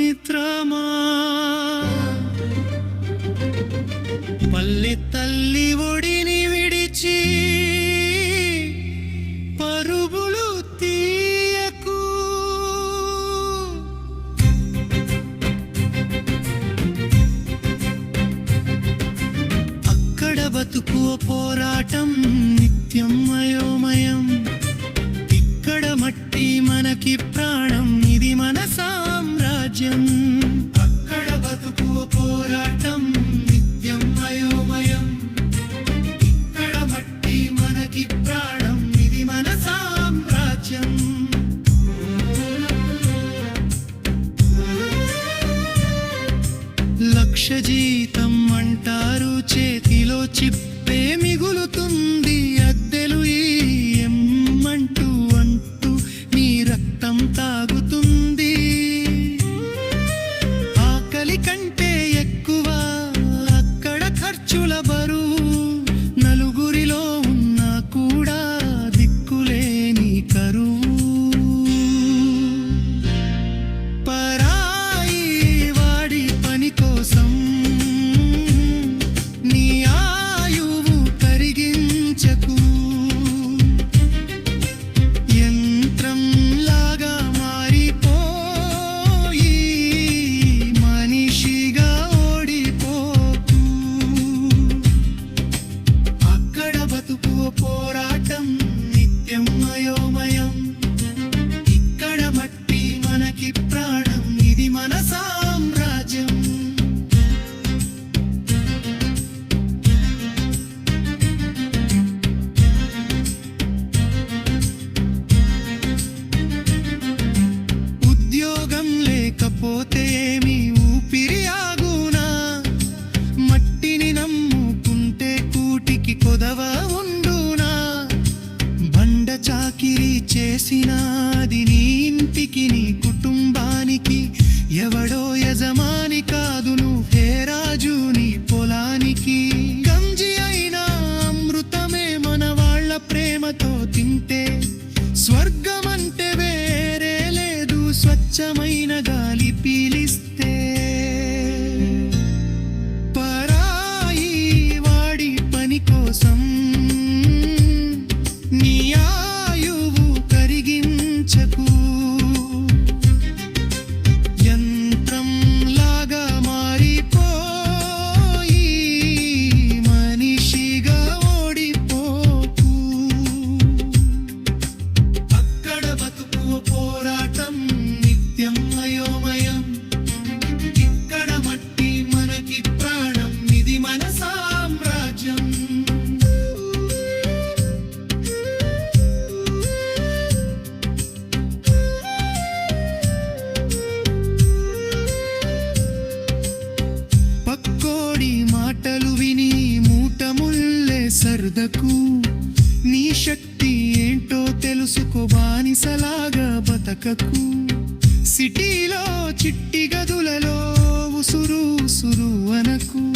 మిత్రమా పల్లి తల్లి ఒడి లక్ష జీతం అంటారు చేతిలో చిప్ చాకిరీ చేసినాది నీ ఇంటికి నీ కుటుంబానికి. ఎవడో యజమాని కాదు హే రాజు నీ పొలానికి. గంజి అయినా అమృతమే మన వాళ్ళ ప్రేమతో తింటే. స్వర్గమంటే వేరే లేదు స్వచ్ఛమైన గాలి పీలిస్తే. దురదకు నీ శక్తి ఏంటో తెలుసుకో బానిసలాగా బతకకు. సిటీలో చిట్టి గదులలో ఉసురు ఉసురు అనకు.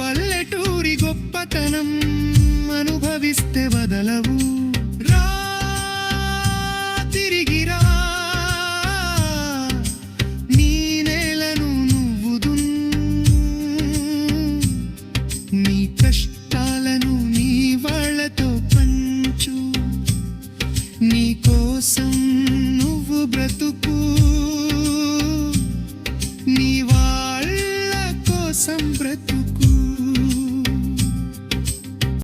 పల్లెటూరి గొప్పతనం అనుభవిస్తే వదలవు. బ్రతుకు.